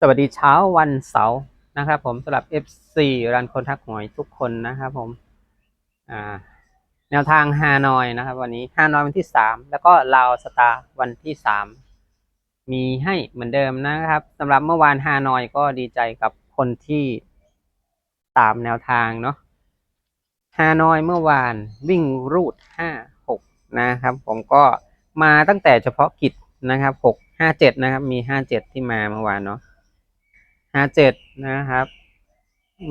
สวัสดีเช้าวันเสาร์นะครับผมสำหรับ FC รันคนทักหวยทุกคนนะครับผมแนวทางฮานอยนะครับ วันนี้ฮานอยวันที่สามแล้วก็ลาวสตาร์วันที่สามมีให้เหมือนเดิมนะครับสำหรับเมื่อวานฮานอยก็ดีใจกับคนที่ตามแนวทางเนาะฮานอยเมื่อวานวิ่งรูดห้าหกนะครับ ผมก็มาตั้งแต่เฉพาะกิจนะครับหกห้าเจ็ดนะครับ มีห้าเจ็ดที่มาเมื่อวานเนาะ ห้าเจ็ดนะครับ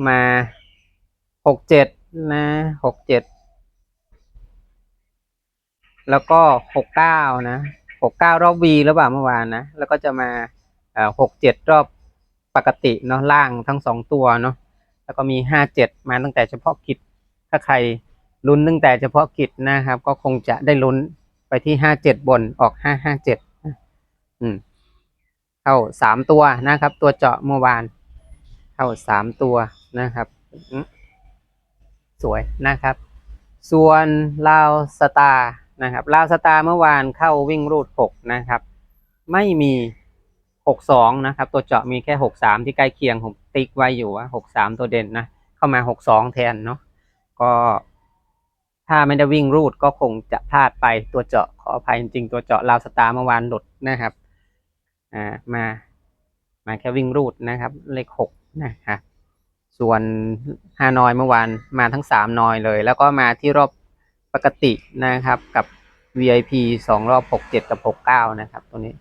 มาหกเจ็ดนะหกเจ็ดแล้วก็หกเก้านะหกเก้ารอบวีหรือเปล่าเมื่อวานนะ แล้วก็จะมาหกเจ็ดรอบปกติเนาะล่างทั้งสองตัวเนาะแล้วก็มีห้าเจ็ดมาตั้งแต่เฉพาะกิจถ้าใครลุ้นตั้งแต่เฉพาะกิจนะครับ ก็คงจะได้ลุ้นไปที่ห้าเจ็ดบนออกห้าห้าเจ็ดอืม เข้าสามตัวนะครับ ตัวเจาะเมื่อวาน เข้าสามตัวนะครับ สวยนะครับ ส่วนลาวสตาร์นะครับลาวสตาร์เมื่อวานเข้าวิ่งรูดหกนะครับ ไม่มีหกสองนะครับ ตัวเจาะมีแค่หกสามที่ใกล้เคียงผมติ๊กไว้อยู่ว่าหกสามตัวเด่นนะ เข้ามาหกสองแทนเนาะก็ถ้าไม่ได้วิ่งรูดก็คงจะพลาดไปตัวเจาะขออภัยจริงตัวเจาะลาวสตาร์เมื่อวานหลุดนะครับ อ่ามามาแค่วิ่งรูดนะครับ เลขหกนะครับส่วนฮานอยเมื่อวานมาทั้งสามนอยเลย แล้วก็มาที่รอบปกตินะครับกับ VIP สองรอบหกเจ็ดกับหกเก้านะครับ ตัวนี้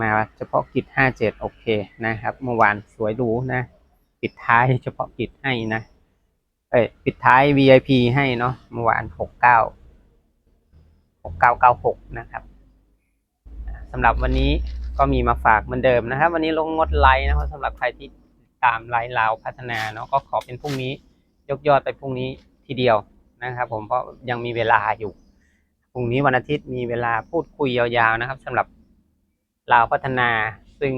มาเฉพาะกิจห้าเจ็ดโอเคนะครับ เมื่อวานสวยดูนะปิดท้ายเฉพาะกิจให้นะเอ้ยปิดท้าย VIP ให้เนาะเมื่อวานหกเก้าหกเก้าเก้าหกนะครับสำหรับวันนี้ ก็มีมาฝากเหมือนเดิมนะครับ วันนี้ลงงดไลค์นะครับสำหรับใครที่ตามไลค์ลาวพัฒนาเนาะก็ขอเป็นพรุ่งนี้ยกยอดไปพรุ่งนี้ทีเดียวนะครับผมเพราะยังมีเวลาอยู่พรุ่งนี้วันอาทิตย์มีเวลาพูดคุยยาวๆนะครับสำหรับลาวพัฒนาซึ่ง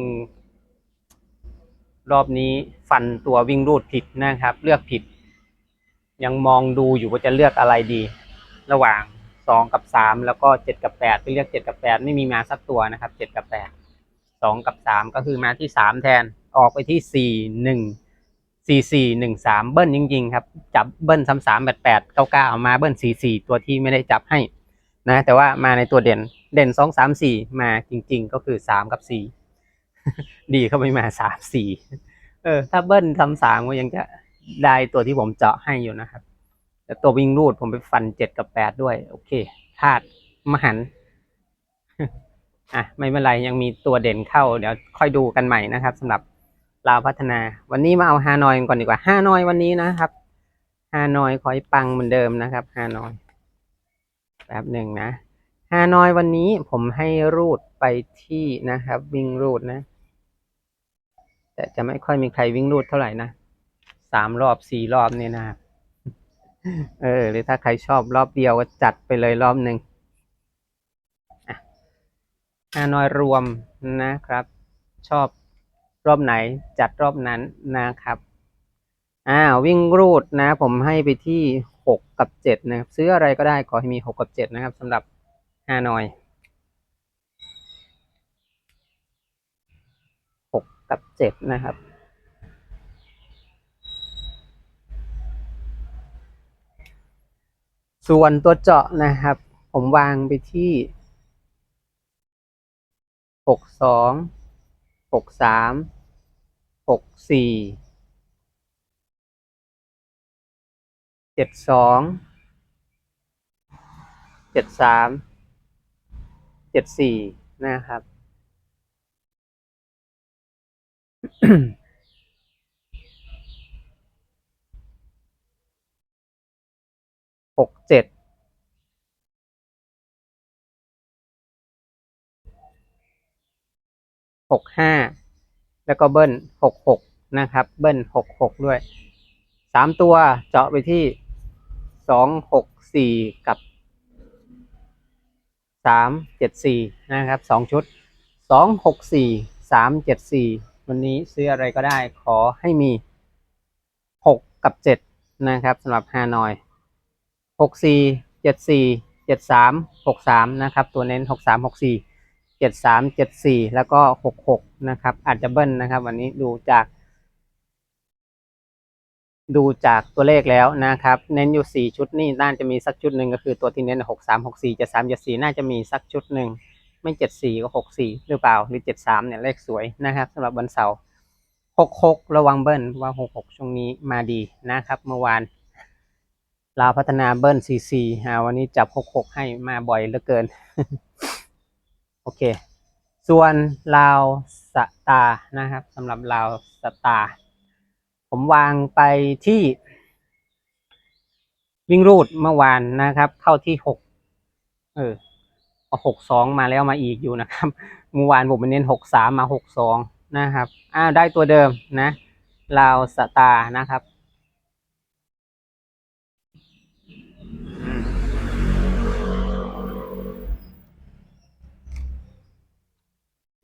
รอบนี้ฟันตัววิ่งรูดผิดนะครับ เลือกผิด ยังมองดูอยู่ว่าจะเลือกอะไรดี ระหว่างสองกับสามแล้วก็เจ็ดกับแปดไปเลือกเจ็ดกับแปดไม่มีมาสักตัวนะครับเจ็ดกับแปด สองกับสามก็คือมาที่สามแทนออกไปที่สี่หนึ่งสี่สี่หนึ่งสามเบิ้ลจริง ๆ ครับ จับเบิ้ลซ้ำสามแปดแปดเก้าเก้ามาเบิ้ลสี่สี่ตัวที่ไม่ได้จับให้นะ แต่ว่ามาในตัวเด่นเด่นสองสามสี่มาจริง ๆ ก็คือสามกับสี่ดีเขาไม่มาสามสี่เออ ถ้าเบิ้ลซ้ำสามก็ยังจะได้ตัวที่ผมเจาะให้อยู่นะครับ แต่ตัววิ่งรูดผมไปฟันเจ็ดกับแปดด้วย โอเคพลาดมหัน อะไม่เป็นไรยังมีตัวเด่นเข้าเดี๋ยวค่อยดูกันใหม่นะครับสำหรับลาวพัฒนา วันนี้มาเอาฮานอยก่อนดีกว่าฮานอยวันนี้นะครับฮานอยขอให้ปังเหมือนเดิมนะครับฮานอยแป๊บหนึ่งนะฮานอยวันนี้ผมให้รูดไปที่นะครับ วิ่งรูดนะ แต่จะไม่ค่อยมีใครวิ่งรูดเท่าไหร่นะสามรอบสี่รอบเนี่ยนะครับเออหรือถ้าใครชอบรอบเดียวก็จัดไปเลยรอบหนึ่ง ฮานอยรวมนะครับ ชอบรอบไหนจัดรอบนั้นนะครับอ่าวิ่งรูดนะ ผมให้ไปที่หกกับเจ็ดนะครับ ซื้ออะไรก็ได้ขอให้มีหกกับเจ็ดนะครับสำหรับฮานอยหกกับเจ็ดนะครับส่วนตัวเจาะนะครับ ผมวางไปที่ หกสองหกสามหกสี่เจ็ดสองเจ็ดสามเจ็ดสี่นะครับ หกเจ็ด หกห้าแล้วก็เบิ้ลหกหกนะครับ เบิ้ลหกหกด้วยสามตัวเจาะไปที่สองหกสี่กับสามเจ็ดสี่นะครับสองชุดสองหกสี่สามเจ็ดสี่วันนี้ซื้ออะไรก็ได้ขอให้มีหกกับเจ็ดนะครับสำหรับฮานอยหกสี่เจ็ดสี่เจ็ดสามหกสามนะครับ ตัวเน้นหกสามหกสี่ เจ็ดสามเจ็ดสี่แล้วก็หกหกนะครับ อาจจะเบิ้ลนะครับ วันนี้ดูจาก ดูจากตัวเลขแล้วนะครับ เน้นอยู่สี่ชุดนี่น่าจะมีสักชุดหนึ่งก็คือตัวที่เน้นหกสามหกสี่เจ็ดสามเจ็ดสี่น่าจะมีสักชุดหนึ่งไม่เจ็ดสี่ก็หกสี่หรือเปล่าหรือเจ็ดสามเนี่ยเลขสวยนะครับสำหรับวันเสาร์หกหกระวังเบิ้ลว่าหกหกช่วงนี้มาดีนะครับเมื่อวานลาวพัฒนาเบิ้ลสี่สี่วันนี้จับหกหกให้มาบ่อยเหลือเกิน โอเค ส่วนลาวสตานะครับสำหรับลาวสตา ผมวางไปที่ วิ่งรูดเมื่อวานนะครับ เข้าที่หกเออหกสองมาแล้วมาอีกอยู่นะครับเมื่อวานผมเน้นหกสามมาหกสองนะครับ อ้าวได้ตัวเดิมนะลาวสตานะครับ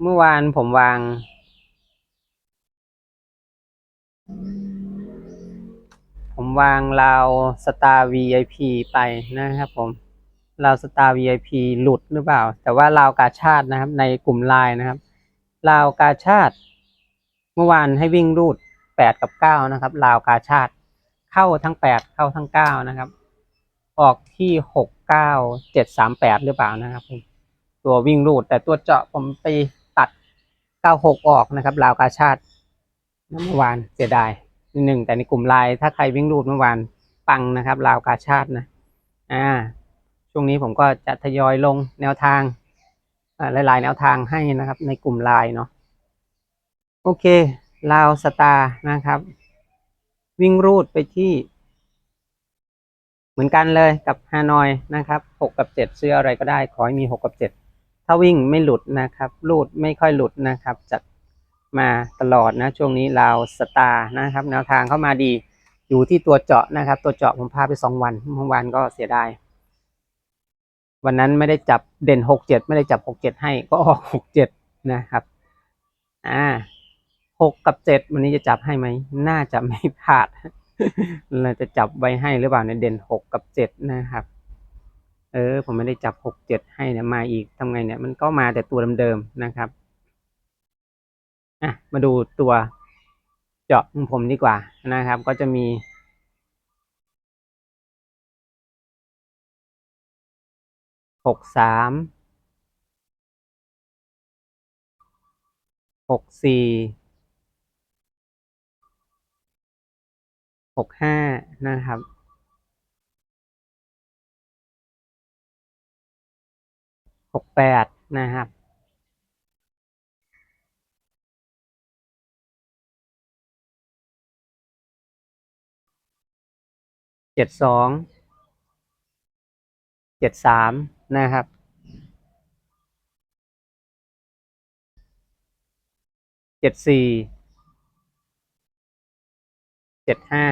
เมื่อวานผมวาง ผมวางราวสตาร์ VIP ไปนะครับผมราวสตาร์ VIP หลุดหรือเปล่า แต่ว่าราวกาชาตินะครับ ในกลุ่มไลน์นะครับราวกาชาติเมื่อวานให้วิ่งรูดแปดกับเก้านะครับราวกาชาติเข้าทั้งแปดเข้าทั้งเก้านะครับ ออกที่หกเก้าเจ็ดสามแปดหรือเปล่านะครับผมตัววิ่งรูดแต่ตัวเจาะผมไป ตัดเก้าหกออกนะครับราวกาชาติเมื่อวานเสียดายหนึ่งแต่ในกลุ่มไลน์ถ้าใครวิ่งรูดเมื่อวานปังนะครับลาวกาชาตินะอ่าช่วงนี้ผมก็จะทยอยลงแนวทางอ่าหลายๆแนวทางให้นะครับ ในกลุ่มไลน์เนาะโอเคลาวสตาร์นะครับ วิ่งรูดไปที่ เหมือนกันเลยกับฮานอยนะครับหกกับเจ็ดซื้ออะไรก็ได้ ขอให้มีหกกับเจ็ด ถ้าวิ่งไม่หลุดนะครับรูดไม่ค่อยหลุดนะครับจะมาตลอดนะช่วงนี้ลาวสตาร์นะครับแนวทางเข้ามาดีอยู่ที่ตัวเจาะนะครับ ตัวเจาะผมพาไปสองวันเมื่อวานก็เสียดายวันนั้นไม่ได้จับเด่นหกเจ็ดไม่ได้จับหกเจ็ดให้ก็ออกหกเจ็ดนะครับอ่าหกกับเจ็ดวันนี้จะจับให้ไหมน่าจะไม่พลาดเราจะจับไว้ให้หรือเปล่าในเด่นหกกับเจ็ดนะครับ เออ ผมไม่ได้จับหกเจ็ดให้เนี่ยมาอีกทำไงเนี่ย มันก็มาแต่ตัวเดิมๆนะครับอะมาดูตัวเจาะของผมดีกว่านะครับ ก็จะมีหกสามหกสี่หกห้านะครับ หกแปดนะครับเจ็ดสองเจ็ดสามนะครับเจ็ดสี่เจ็ดห้า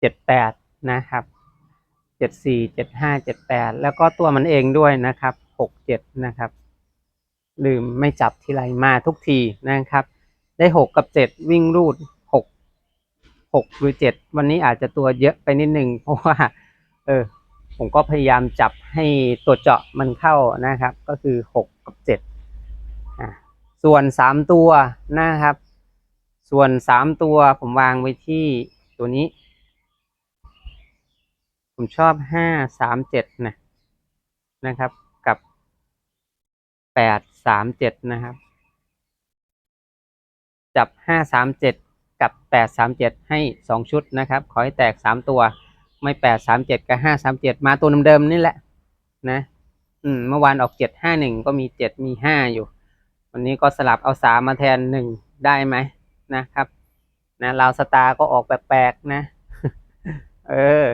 เจ็ดแปด นะครับเจ็ดสี่เจ็ดห้าเจ็ดแปดแล้วก็ตัวมันเองด้วยนะครับหกเจ็ดนะครับ ลืมไม่จับทีไรมาทุกทีนะครับ ได้หกกับเจ็ดวิ่งรูดหกหกหรือเจ็ดวันนี้อาจจะตัวเยอะไปนิดนึงเพราะว่า เออ ผมก็พยายามจับให้ตัวเจาะมันเข้านะครับ ก็คือหกกับเจ็ดส่วนสามตัวนะครับ ส่วนสามตัวผมวางไว้ที่ตัวนี้ ผมชอบห้าสามเจ็ดนะนะครับ กับแปดสามเจ็ดนะครับ จับห้าสามเจ็ดกับแปดสามเจ็ดให้สองชุดนะครับ ขอให้แตกสามตัว ไม่แปดสามเจ็ดกับห้าสามเจ็ดมาตัวเดิมๆนี่แหละนะ อืม เมื่อวานออกเจ็ดห้าหนึ่งก็มีเจ็ดมีห้าอยู่ วันนี้ก็สลับเอาสามมาแทนหนึ่งได้ไหมนะครับ นะลาวสตาร์ก็ออกแปลกๆนะ เออ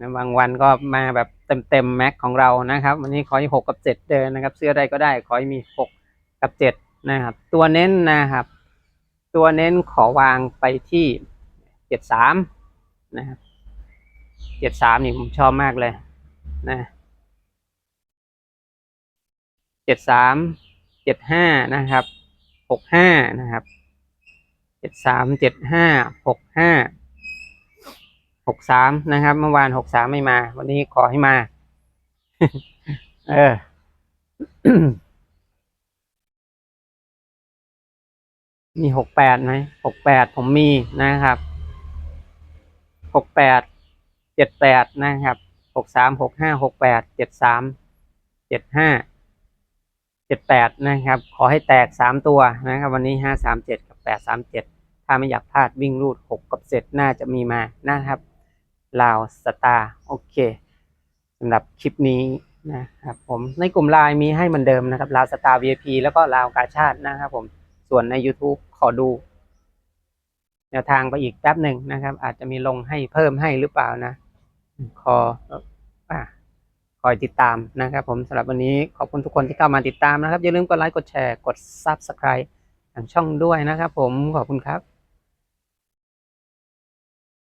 นะบางวันก็มาแบบเต็มๆแม็กของเรานะครับ วันนี้ขอให้หกกับเจ็ดเดินนะครับ เสื้อใดก็ได้ขอให้มีหกกับเจ็ดนะครับ ตัวเน้นนะครับ ตัวเน้นขอวางไปที่เจ็ดสามนะครับเจ็ดสามนี่ผมชอบมากเลยนะเจ็ดสามเจ็ดห้านะครับหกห้านะครับเจ็ดสามเจ็ดห้าหกห้า หกสามนะครับ เมื่อวานหกสามไม่มา วันนี้ขอให้มา เออมีหกแปดไหมหกแปดผมมีนะครับหกแปดเจ็ดแปดนะครับหกสามหกห้าหกแปดเจ็ดสามเจ็ดห้าเจ็ดแปดนะครับ ขอให้แตกสามตัวนะครับ วันนี้ห้าสามเจ็ดกับแปดสามเจ็ดถ้าไม่อยากพลาดวิ่งรูดหกกับเจ็ดน่าจะมีมานะครับ ลาวสตาร์โอเคสำหรับคลิปนี้นะครับผมในกลุ่มไลน์มีให้เหมือนเดิมนะครับลาวสตาร์ VIP แล้วก็ลาวกาชาตินะครับผมส่วนใน YouTube ขอดูแนวทางไปอีกแป๊บหนึ่งนะครับ อาจจะมีลงให้เพิ่มให้หรือเปล่านะขออะคอยติดตามนะครับผมสำหรับวันนี้ขอบคุณทุกคนที่เข้ามาติดตามนะครับ อย่าลืมกดไลค์กดแชร์กด Subscribe ทางช่องด้วยนะครับผมขอบคุณครับ